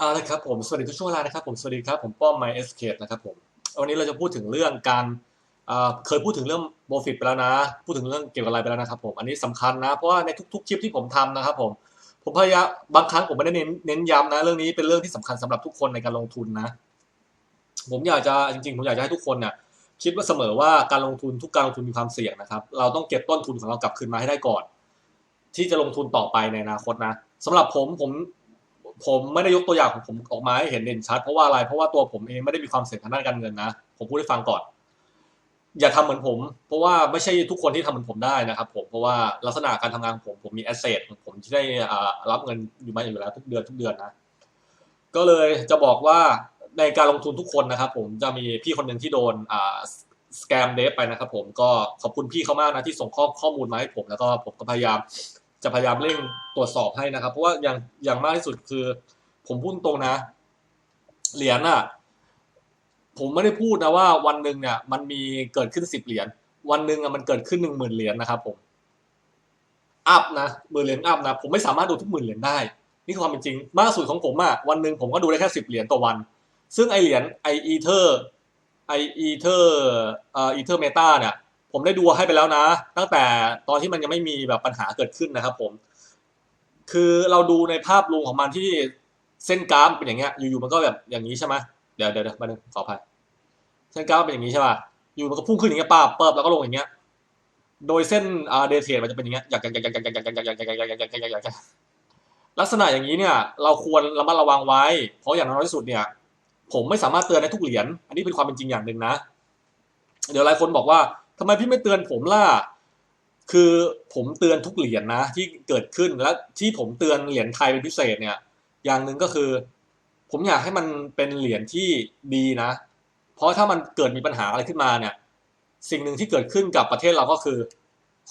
เอาละครับผมสวัสดีทุกช่วงเวลานะครับผมสวัสดีครับผมป้อมไมเอสเคนะครับผมวันนี้เราจะพูดถึงเรื่องการอ่าเคยพูดถึงเรื่องโบฟิตไปแล้วนะ พูดถึงเรื่องเกี่ยวกับอะไรไปแล้วนะครับผมอันนี้สำคัญนะ เพราะว่าในทุก ๆ คลิปที่ผมทำนะครับผมผมพยายามบางครั้งผมไม่ได้เน้นเน้นย้ำนะ เรื่องนี้เป็นเรื่องที่สำคัญสำหรับทุกคนในการลงทุนนะ ผมอยากจะจริงๆ ผมอยากจะให้ทุกคนเนี่ยคิดว่าเสมอว่าการลงทุนทุกการลงทุนมีความเสี่ยงนะครับ เราต้องเก็บต้นทุนของเรากลับคืนมาให้ได้ก่อน ที่จะลงทุนต่อไปในอนาคตนะสำหรับผมผม ผมไม่ได้ยกตัวอย่างของผมออกมาให้เห็นเด่นชัด เพราะว่าอะไร เพราะว่าตัวผมเองไม่ได้มีความเสี่ยงทางด้านการเงินนะ ผมพูดให้ฟังก่อน อย่าทำเหมือนผม เพราะว่าไม่ใช่ทุกคนที่ทำเหมือนผมได้นะครับผมเพราะว่าลักษณะการทำงานของผมผมมีแอสเซทผมที่ได้รับเงินอยู่มาอยู่แล้วทุกเดือนทุกเดือนนะก็เลยจะบอกว่าในการลงทุนทุกคนนะครับ ผมจะมีพี่คนหนึ่งที่โดนอ่าสแกมเดฟไปนะครับ ผมก็ขอบคุณพี่เขามากนะที่ส่งข้อข้อมูลมาให้ผมแล้วก็ผมก็พยายาม จะพยายามเร่งตรวจสอบให้นะครับ เพราะว่าอย่างอย่างมากที่สุดคือ ผมพูดตรงนะ เหรียญอะผมไม่ได้พูดนะว่าวันหนึ่งเนี่ย มันมีเกิดขึ้นสิบเหรียญวันหนึ่งอะมันเกิดขึ้นหนึ่งหมื่นเหรียญนะครับ ผมอัพนะหมื่นเหรียญอัพนะผมไม่สามารถดูทุกหมื่นเหรียญได้นี่คือความเป็นจริง มากสุดของผมอะวันหนึ่งผมก็ดูได้แค่สิบเหรียญต่อวัน ซึ่งไอเหรียญไออีเทอร์ไออีเทอร์เอ่ออีเทอร์เมตาเนี่ย ผมได้ดูให้ไปแล้วนะ ตั้งแต่ตอนที่มันยังไม่มีแบบปัญหาเกิดขึ้นนะครับ ผม คือเราดูในภาพรวมของมันที่เส้นกราฟเป็นอย่างเงี้ย อยู่ๆมันก็แบบอย่างนี้ใช่ไหมเดี๋ยวเดี๋ยวเดี๋ยวมาหนึ่งขออภัยเส้นกราฟเป็นอย่างนี้ใช่ป่ะอยู่มันก็พุ่งขึ้นอย่างเงี้ยป้าเปิบแล้วก็ลงอย่างเงี้ย โดยเส้นอ่าเดเทรดมันจะเป็นอย่างเงี้ยอยากอยากอยากอยากอยากอยากอยากอยากอยากอยากอยากอยากอยากอยากอยากลักษณะอย่างนี้เนี่ย เราควรระมัดระวังไว้ เพราะอย่างน้อยที่สุดเนี่ย ผมไม่สามารถเตือนได้ทุกเหรียญอันนี้เป็นความเป็นจริงอย่างหนึ่งนะ เดี๋ยวหลายคนบอกว่า ทำไมพี่ไม่เตือนผมล่ะ คือผมเตือนทุกเหรียญนะ ที่เกิดขึ้นและที่ผมเตือนเหรียญไทยเป็นพิเศษเนี่ย อย่างหนึ่งก็คือ ผมอยากให้มันเป็นเหรียญที่ดีนะ เพราะถ้ามันเกิดมีปัญหาอะไรขึ้นมาเนี่ย สิ่งหนึ่งที่เกิดขึ้นกับประเทศเราก็คือ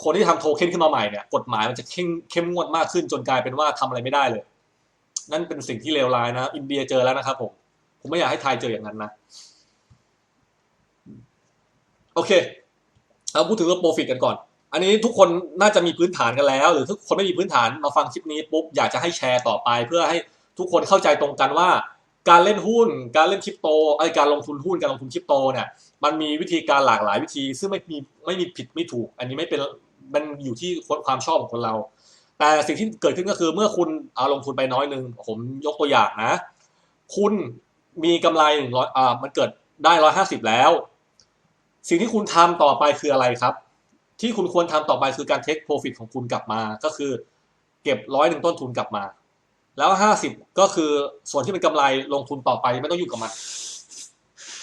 คนที่ทำโทเค็นขึ้นมาใหม่เนี่ย กฎหมายมันจะเข้มเข้มงวดมากขึ้นจนกลายเป็นว่าทำอะไรไม่ได้เลย นั่นเป็นสิ่งที่เลวร้ายนะ อินเดียเจอแล้วนะครับผมผมไม่อยากให้ไทยเจออย่างนั้นนะ โอเค เราพูดถึงเรื่องโปรฟิตกันก่อน อันนี้ทุกคนน่าจะมีพื้นฐานกันแล้ว หรือทุกคนไม่มีพื้นฐานมาฟังคลิปนี้ปุ๊บอยากจะให้แชร์ต่อไป เพื่อให้ทุกคนเข้าใจตรงกันว่า การเล่นหุ้น การเล่นคริปโตไอการลงทุนหุ้นการลงทุนคริปโตเนี่ยมันมีวิธีการหลากหลายวิธี ซึ่งไม่มีไม่มีผิดไม่ถูก อันนี้ไม่เป็นมันอยู่ที่ความชอบของคนเรา แต่สิ่งที่เกิดขึ้นก็คือเมื่อคุณเอาลงทุนไปน้อยหนึ่งผมยกตัวอย่างนะ คุณมีกำไรหนึ่งร้อยอ่ามันเกิดได้ร้อยห้าสิบแล้ว สิ่งที่คุณทำต่อไปคืออะไรครับ ที่คุณควรทำต่อไปคือการเทคโปรฟิตของคุณกลับมา ก็คือ เก็บร้อยหนึ่งต้นทุนกลับมา แล้วห้าสิบก็คือส่วนที่เป็นกำไรลงทุนต่อไปไม่ต้องยุ่งกับมัน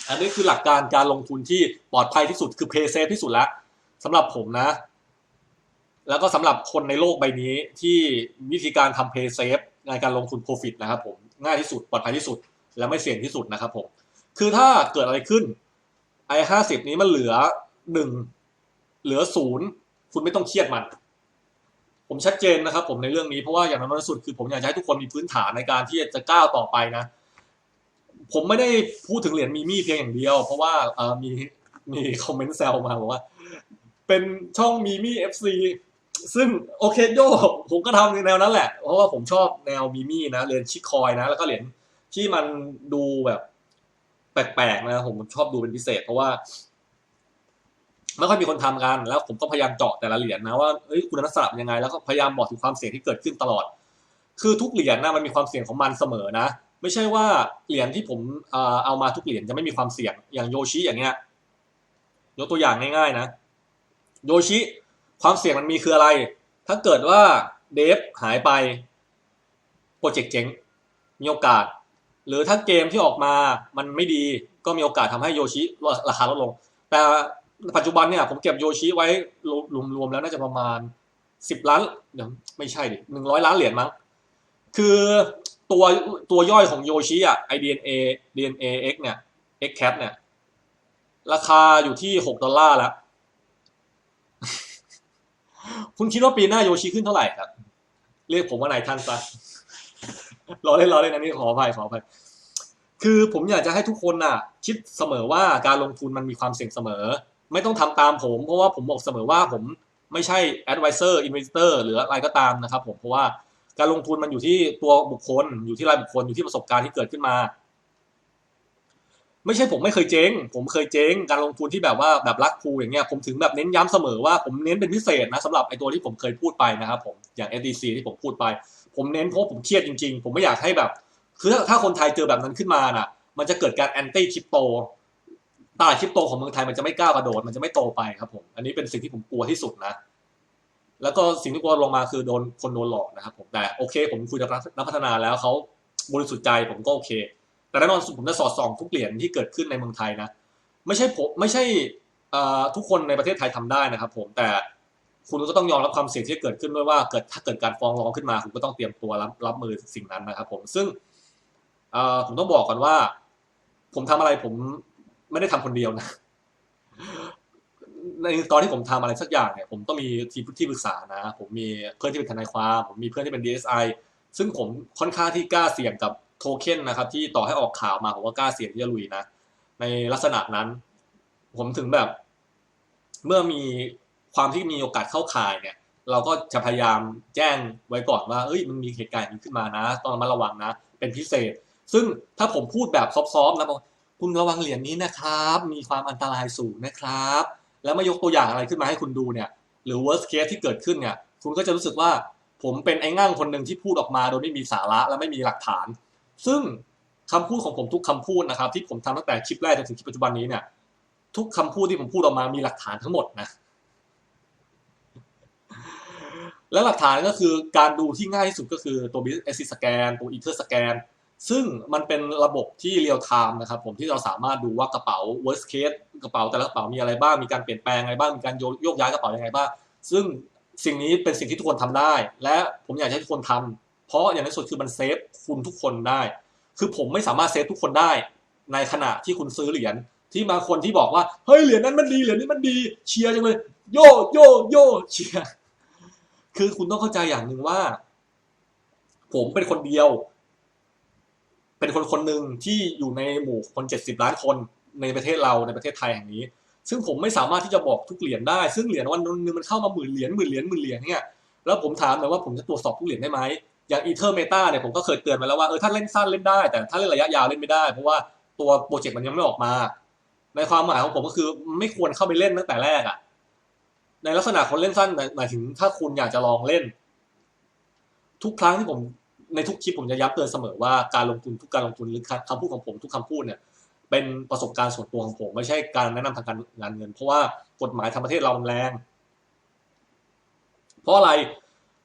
อันนี้คือหลักการการลงทุนที่ปลอดภัยที่สุดคือเพย์เซฟที่สุดแล้วสำหรับผมนะ แล้วก็สำหรับคนในโลกใบนี้ที่วิธีการทำเพย์เซฟในการลงทุนโปรฟิตนะครับผมง่ายที่สุดปลอดภัยที่สุด และไม่เสี่ยงที่สุดนะครับผมคือถ้าเกิดอะไรขึ้น ไอห้าสิบนี้มันเหลือหนึ่งเหลือศูนย์คุณไม่ต้องเครียดมัน ผมชัดเจนนะครับ ผมในเรื่องนี้เพราะว่าอย่างน้อยที่สุดคือผมอยากให้ทุกคนมีพื้นฐานในการที่จะก้าวต่อไปนะ ผมไม่ได้พูดถึงเหรียญมีมี่เพียงอย่างเดียว เพราะว่าเออมีมีคอมเมนต์แซวมาบอกว่า เป็นช่องมีมี่เอฟซีซึ่งโอเคโยผมก็ทำในแนวนั้นแหละ เพราะว่าผมชอบแนวมีมี่นะเหรียญชิคอยนะ แล้วก็เหรียญที่มันดูแบบ แปลกๆนะผมชอบดูเป็นพิเศษ เพราะว่าไม่ค่อยมีคนทำกันแล้ว ผมก็พยายามเจาะแต่ละเหรียญนะว่าเอ้ยคุณลักษณะเป็นยังไงแล้วก็พยายามบอกถึงความเสี่ยงที่เกิดขึ้นตลอด คือทุกเหรียญนะมันมีความเสี่ยงของมันเสมอนะ ไม่ใช่ว่าเหรียญที่ผมเอามาทุกเหรียญจะไม่มีความเสี่ยงอย่างโยชิอย่างเงี้ยยกตัวอย่างง่ายๆนะโยชิความเสี่ยงมันมีคืออะไร ถ้าเกิดว่าเดฟหายไปโปรเจกต์เจ๊งมีโอกาส หรือถ้าเกมที่ออกมามันไม่ดีก็มีโอกาสทำให้โยชิราคาลดลง แต่ปัจจุบันเนี่ยผมเก็บโยชิไว้รวมๆแล้วน่าจะประมาณสิบล้านเดี๋ยวไม่ใช่ดิหนึ่งร้อยล้านเหรียญมั้ง คือตัวตัวย่อยของโยชิอะ iDNA DNA X เนี่ย X Cat เนี่ย ราคาอยู่ที่หกดอลลาร์แล้ว คุณคิดว่าปีหน้าโยชิขึ้นเท่าไหร่ครับ เรียกผมว่านายท่านซะ รอเล่นรอเล่นอันนี้ขออภัยขออภัยคือผมอยากจะให้ทุกคนน่ะ คิดเสมอว่าการลงทุนมันมีความเสี่ยงเสมอ ไม่ต้องทำตามผม เพราะว่าผมบอกเสมอว่าผมไม่ใช่ advisor investor หรืออะไรก็ตามนะครับ ผมเพราะว่าการลงทุนมันอยู่ที่ตัวบุคคล อยู่ที่รายบุคคลอยู่ที่ประสบการณ์ที่เกิดขึ้นมา ไม่ใช่ผมไม่เคยเจ๊ง ผมเคยเจ๊ง การลงทุนที่แบบว่าแบบรักครูอย่างเงี้ยผมถึงแบบเน้นย้ำเสมอว่าผมเน้นเป็นพิเศษนะสำหรับไอตัวที่ผมเคยพูดไปนะครับผมอย่าง SDC ที่ผมพูดไป ผมเน้นเพราะผมเครียดจริง ๆ ผมไม่อยากให้แบบ คือถ้าถ้าคนไทยเจอแบบนั้นขึ้นมาน่ะ มันจะเกิดการแอนตี้คริปโตตลาดคริปโตของเมืองไทยมันจะไม่ก้าวกระโดด มันจะไม่โตไปครับผม อันนี้เป็นสิ่งที่ผมกลัวที่สุดนะ แล้วก็สิ่งที่กลัวลงมาคือโดนคนโดนหลอกนะครับผมแต่โอเค ผมคุยกับนักพัฒนาแล้วเขาบริสุทธิ์ใจผมก็โอเค แต่แน่นอนผมจะสอดส่องทุกเหรียญที่เกิดขึ้นในเมืองไทยนะ ไม่ใช่ผมไม่ใช่ทุกคนในประเทศไทยทำได้นะครับผมแต่ คุณก็ต้องยอมรับความเสี่ยงที่เกิดขึ้นด้วยว่าเกิดถ้าเกิดการฟ้องร้องขึ้นมา คุณก็ต้องเตรียมตัวรับรับมือสิ่งนั้นนะครับ ผมซึ่งผมต้องบอกก่อนว่า ผมทำอะไรผมไม่ได้ทำคนเดียวนะในตอนที่ผมทำอะไรสักอย่างเนี่ยผมต้องมีทีมที่ปรึกษานะ ผมมีเพื่อนที่เป็นทนายความ ผมมีเพื่อนที่เป็น DSI ซึ่งผมค่อนข้างที่กล้าเสี่ยงกับโทเค็นนะครับ ที่ต่อให้ออกข่าวมาผมก็กล้าเสี่ยงที่จะลุยนะ ในลักษณะนั้น ผมถึงแบบ เมื่อมี ความที่มีโอกาสเข้าข่ายเนี่ย เราก็จะพยายามแจ้งไว้ก่อนว่าเอ้ยมันมีเหตุการณ์นี้ขึ้นมานะ ต้องระมัดระวังนะ เป็นพิเศษ ซึ่งถ้าผมพูดแบบซอฟๆนะบอกคุณระวังเหรียญนี้นะครับ มีความอันตรายสูงนะครับ แล้วมายกตัวอย่างอะไรขึ้นมาให้คุณดูเนี่ย หรือ worst case ที่เกิดขึ้นเนี่ย คุณก็จะรู้สึกว่าผมเป็นไอ้ง่างคนหนึ่งที่พูดออกมาโดยไม่มีสาระและไม่มีหลักฐาน ซึ่งคำพูดของผมทุกคำพูดนะครับ ที่ผมทำตั้งแต่คลิปแรกจนถึงคลิปปัจจุบันนี้เนี่ยทุกคำพูดที่ผมพูดออกมามีหลักฐานทั้งหมดนะ และหลักฐานก็คือการดูที่ง่ายที่สุดก็คือตัว BSC สแกนตัว Ether สแกนซึ่งมันเป็นระบบที่เรียลไทม์นะครับผมที่เราสามารถดูว่ากระเป๋า worst case กระเป๋าแต่ละกระเป๋ามีอะไรบ้าง มีการเปลี่ยนแปลงอะไรบ้าง มีการโยกย้ายกระเป๋ายังไงบ้าง ซึ่งสิ่งนี้เป็นสิ่งที่ทุกคนทำได้ และผมอยากให้ทุกคนทำเพราะอย่างที่สุดคือมันเซฟคุณทุกคนได้ คือผมไม่สามารถเซฟทุกคนได้ ในขณะที่คุณซื้อเหรียญที่มาคนที่บอกว่าเฮ้ยเหรียญนั้นมันดีเหรียญนี้มันดีเชียร์จังเลยโยโยโยเชียร์ คือคุณต้องเข้าใจอย่างหนึ่งว่า ผมเป็นคนเดียว เป็นคนคนหนึ่งที่อยู่ในหมู่คนเจ็ดสิบล้านคนในประเทศเราในประเทศไทยแห่งนี้ ซึ่งผมไม่สามารถที่จะบอกทุกเหรียญได้ ซึ่งเหรียญวันนึงมันเข้ามาหมื่นเหรียญหมื่นเหรียญหมื่นเหรียญเนี่ย แล้วผมถามเลยว่าผมจะตรวจสอบทุกเหรียญได้ไหมอย่างอีเทอร์เมตาเนี่ยผมก็เคยเตือนมาแล้วว่าเออถ้าเล่นสั้นเล่นได้ แต่ถ้าเล่นระยะยาวเล่นไม่ได้ เพราะว่าตัวโปรเจกต์มันยังไม่ออกมา ในความหมายของผมก็คือไม่ควรเข้าไปเล่นตั้งแต่แรกอะ ในลักษณะคนเล่นสั้นหมายถึงถ้าคุณอยากจะลองเล่น ทุกครั้งที่ผมในทุกคลิปผมจะย้ำเตือนเสมอว่าการลงทุนทุกการลงทุนหรือคำพูดของผมทุกคำพูดเนี่ยเป็นประสบการณ์ส่วนตัวของผมไม่ใช่การแนะนำทางการงานเงิน เพราะว่ากฎหมายทางประเทศเราแรง เพราะอะไร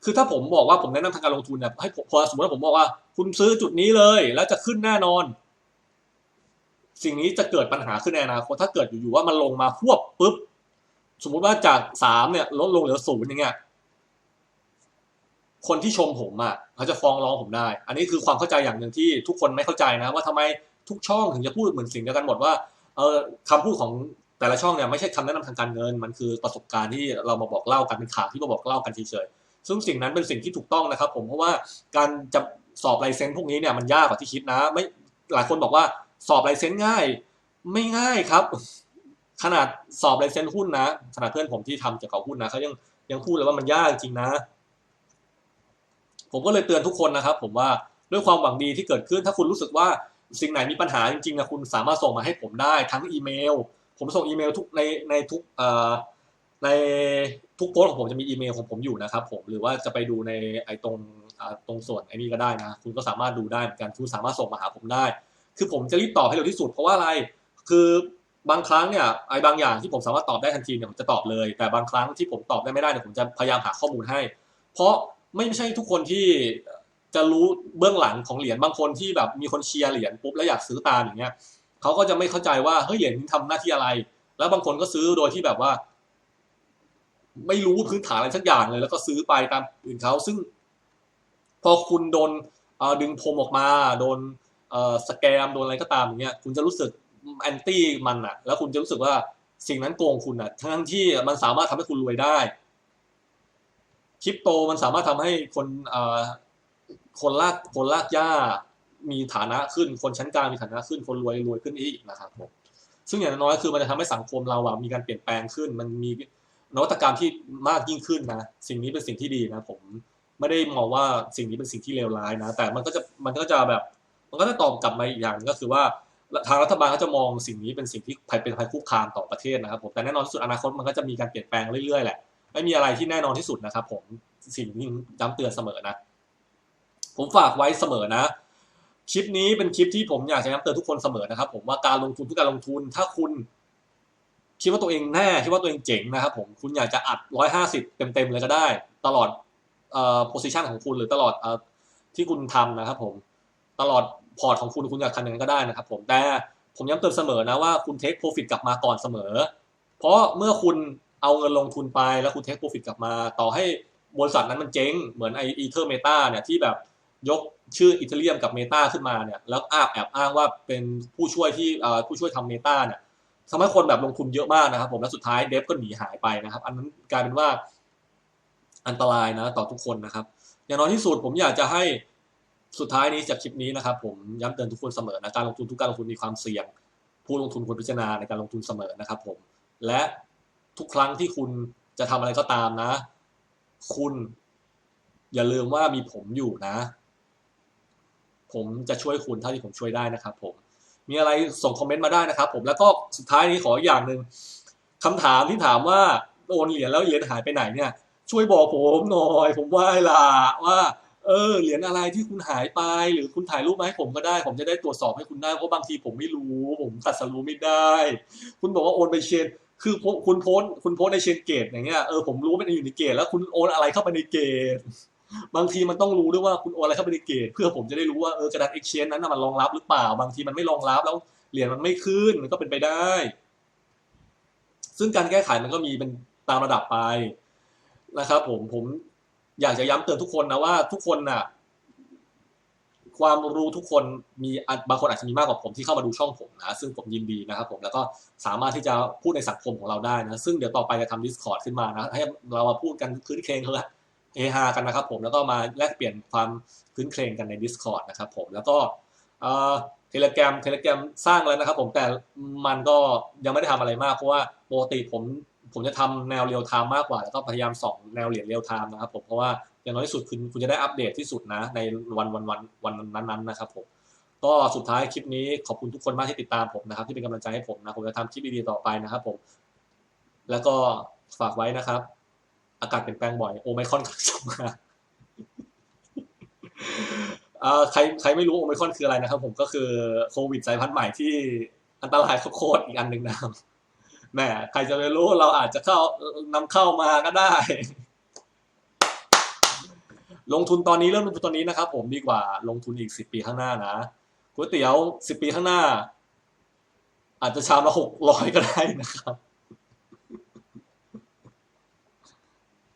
คือถ้าผมบอกว่าผมแนะนำทางการลงทุนเนี่ยให้พอสมมติว่าผมบอกว่า คุณซื้อจุดนี้เลย แล้วจะขึ้นแน่นอน สิ่งนี้จะเกิดปัญหาขึ้นในอนาคตถ้าเกิดอยู่ๆว่ามันลงมาพวบปุ๊บ สมมุติว่าจากสามเนี่ยลดลงเหลือศูนย์อย่างเงี้ยคนที่ชมผมอะเขาจะฟ้องร้องผมได้ อันนี้คือความเข้าใจอย่างหนึ่งที่ทุกคนไม่เข้าใจนะ ว่าทำไมทุกช่องถึงจะพูดเหมือนสิ่งเดียวกันหมดว่าเออคำพูดของแต่ละช่องเนี่ยไม่ใช่คำแนะนำทางการเงิน มันคือประสบการณ์ที่เรามาบอกเล่ากันเป็นข่าวที่มาบอกเล่ากันเฉยๆซึ่งสิ่งนั้นเป็นสิ่งที่ถูกต้องนะครับ ผมเพราะว่าการจะสอบไลเซนส์พวกนี้เนี่ยมันยากกว่าที่คิดนะ ไม่หลายคนบอกว่าสอบไลเซนส์ง่าย ไม่ง่ายครับ ขนาดสอบไลเซนส์หุ้นนะขนาดเพื่อนผมที่ทำเกี่ยวกับหุ้นนะเขายังยังพูดเลยว่ามันยากจริงนะ ผมก็เลยเตือนทุกคนนะครับ ผมว่าด้วยความหวังดีที่เกิดขึ้น ถ้าคุณรู้สึกว่าสิ่งไหนมีปัญหาจริงๆนะคุณสามารถส่งมาให้ผมได้ทั้งอีเมล ผมส่งอีเมลทุกในในทุกเอ่อในทุกโพสของผมจะมีอีเมลของผมอยู่นะครับ ผมหรือว่าจะไปดูในไอ้ตรงตรงส่วนไอ้นี่ก็ได้นะ คุณก็สามารถดูได้เหมือนกันคุณสามารถส่งมาหาผมได้ คือผมจะรีบตอบให้เร็วที่สุดเพราะว่าอะไร คือ บางครั้งเนี่ยไอ้บางอย่างที่ผมสามารถตอบได้ทันทีเนี่ยผมจะตอบเลย แต่บางครั้งที่ผมตอบได้ไม่ได้เนี่ยผมจะพยายามหาข้อมูลให้ เพราะไม่ใช่ทุกคนที่จะรู้เบื้องหลังของเหรียญบางคนที่แบบมีคนเชียร์เหรียญปุ๊บแล้วอยากซื้อตามอย่างเงี้ยเขาก็จะไม่เข้าใจว่าเฮ้ยเหรียญนี้ทำหน้าที่อะไร แล้วบางคนก็ซื้อโดยที่แบบว่า ไม่รู้พื้นฐานอะไรสักอย่างเลย แล้วก็ซื้อไปตามอื่นเขาซึ่ง พอคุณโดนดึงพรมออกมา โดนสแกมโดนอะไรก็ตามอย่างเงี้ยคุณจะรู้สึก แอนตี้มันอะแล้วคุณจะรู้สึกว่าสิ่งนั้นโกงคุณอะทั้งที่มันสามารถทำให้คุณรวยได้คริปโตมันสามารถทำให้คนคนลากคนลากหญ้ามีฐานะขึ้น คนชั้นกลางมีฐานะขึ้นคนรวยรวยขึ้นอีกนะครับผมซึ่งอย่างน้อยคือมันจะทำให้สังคมเราอะมีการเปลี่ยนแปลงขึ้น มันมีนวัตกรรมที่มากยิ่งขึ้นนะสิ่งนี้เป็นสิ่งที่ดีนะผมไม่ได้มองว่าสิ่งนี้เป็นสิ่งที่เลวร้ายนะ แต่มันก็จะมันก็จะแบบ มันก็จะตอบกลับมาอีกอย่างก็คือว่า ทางรัฐบาลก็จะมองสิ่งนี้เป็นสิ่งที่ภัยเป็นภัยคุกคามต่อประเทศนะครับผมแต่แน่นอนที่สุดอนาคตมันก็จะมีการเปลี่ยนแปลงเรื่อยๆแหละไม่มีอะไรที่แน่นอนที่สุดนะครับ ผมสิ่งที่ย้ำเตือนเสมอนะ ผมฝากไว้เสมอนะ คลิปนี้เป็นคลิปที่ผมอยากจะย้ำเตือนทุกคนเสมอนะครับ ผมว่าการลงทุนทุกการลงทุน ถ้าคุณ คิดว่าตัวเองแน่คิดว่าตัวเองเจ๋งนะครับ ผมคุณอยากจะอัดร้อยห้าสิบเต็มๆเลยก็ได้ ตลอดเอ่อโพซิชันของคุณหรือตลอดเอ่อที่คุณทำนะครับ ผมตลอด พอร์ตของคุณคุณอยากทำอย่างนั้นก็ได้นะครับผมแต่ผมย้ำเตือนเสมอนะว่าคุณเทคโปรฟิตกลับมาก่อนเสมอ เพราะเมื่อคุณเอาเงินลงทุนไปแล้วคุณเทคโปรฟิตกลับมา ต่อให้บริษัทนั้นมันเจ๊งเหมือนไออีเทอร์เมตาเนี่ยที่แบบยกชื่ออิตาเลียมกับเมตาขึ้นมาเนี่ยแล้วอ้างแอบอ้างว่าเป็นผู้ช่วยที่ผู้ช่วยทำเมตาเนี่ยทำให้คนแบบลงทุนเยอะมากนะครับ ผมแล้วสุดท้ายเดฟก็หนีหายไปนะครับ อันนั้นกลายเป็นว่าอันตรายนะต่อทุกคนนะครับ อย่างน้อยที่สุดผมอยากจะให้ สุดท้ายนี้จากคลิปนี้นะครับผมย้ำเตือนทุกคนเสมอนะการลงทุนทุกการลงทุนมีความเสี่ยง ผู้ลงทุนควรพิจารณาในการลงทุนเสมอนะครับผมและทุกครั้งที่คุณจะทำอะไรก็ตามนะ คุณอย่าลืมว่ามีผมอยู่นะ ผมจะช่วยคุณเท่าที่ผมช่วยได้นะครับ ผม มีอะไรส่งคอมเมนต์มาได้นะครับ ผมแล้วก็สุดท้ายนี้ขออย่างหนึ่งคำถามที่ถามว่าโอนเหรียญแล้วเหรียญหายไปไหนเนี่ย ช่วยบอกผมหน่อย ผมว่าล่ะว่า เออเหรียญอะไรที่คุณหายไป หรือคุณถ่ายรูปมาให้ผมก็ได้ ผมจะได้ตรวจสอบให้คุณได้เพราะบางทีผมไม่รู้ ผมตัดสรู้ไม่ได้ คุณบอกว่าโอนไปเชนคือคุณโพสคุณโพสในเชนเกตอย่างเงี้ยเออผมรู้ว่ามันอยู่ในเกตแล้วคุณโอนอะไรเข้าไปในเกตบางทีมันต้องรู้ด้วยว่าคุณโอนอะไรเข้าไปในเกตเพื่อผมจะได้รู้ว่าเออกระดาน exchange นั้นมันรองรับหรือเปล่า บางทีมันไม่รองรับแล้วเหรียญมันไม่ขึ้นมันก็เป็นไปได้ ซึ่งการแก้ไขมันก็มีเป็นตามระดับไปนะครับผมผม อยากจะย้ำเตือนทุกคนนะว่าทุกคนน่ะ ความรู้ทุกคนมีบางคนอาจจะมีมากกว่าผมที่เข้ามาดูช่องผมนะ ซึ่งผมยินดีนะครับผมแล้วก็สามารถที่จะพูดในสังคมของเราได้นะ ซึ่งเดี๋ยวต่อไปจะทำ Discord ขึ้นมานะ ให้เรามาพูดกันคืนเครงเถอะเฮฮากันนะครับผมแล้วก็มาแลกเปลี่ยนความคืนเครงกันใน Discord นะครับผมแล้วก็เทเลแกรมเทเลแกรมสร้างแล้วนะครับผมแต่มันก็ยังไม่ได้ทำอะไรมากเพราะว่าปกติผม ผมจะทำแนวเรียลไทม์มากกว่า แล้วก็พยายามส่องแนวเหรียญเรียลไทม์นะครับผมเพราะว่าอย่างน้อยที่สุดคุณคุณจะได้อัปเดตที่สุดนะในวันวันวันวันนั้นๆนะครับผมก็สุดท้ายคลิปนี้ขอบคุณทุกคนมากที่ติดตามผมนะครับ ที่เป็นกำลังใจให้ผมนะผมจะทำคลิปดีๆต่อไปนะครับผม แล้วก็ฝากไว้นะครับ อากาศเปลี่ยนแปลงบ่อยโอไมคอนกำลังจะมาใครใครไม่รู้โอไมคอนคืออะไรนะครับ ผมก็คือโควิดสายพันธุ์ใหม่ที่อันตรายโคตรอีกอันหนึ่งนะครับ แม่ใครจะไปรู้เราอาจจะเข้านำเข้ามาก็ได้ ลงทุนตอนนี้เริ่มลงทุนตอนนี้นะครับ ผมดีกว่าลงทุนอีกสิบปีข้างหน้านะก๋วยเตี๋ยวสิบปีข้างหน้า อาจจะชามละหกร้อยก็ได้นะครับ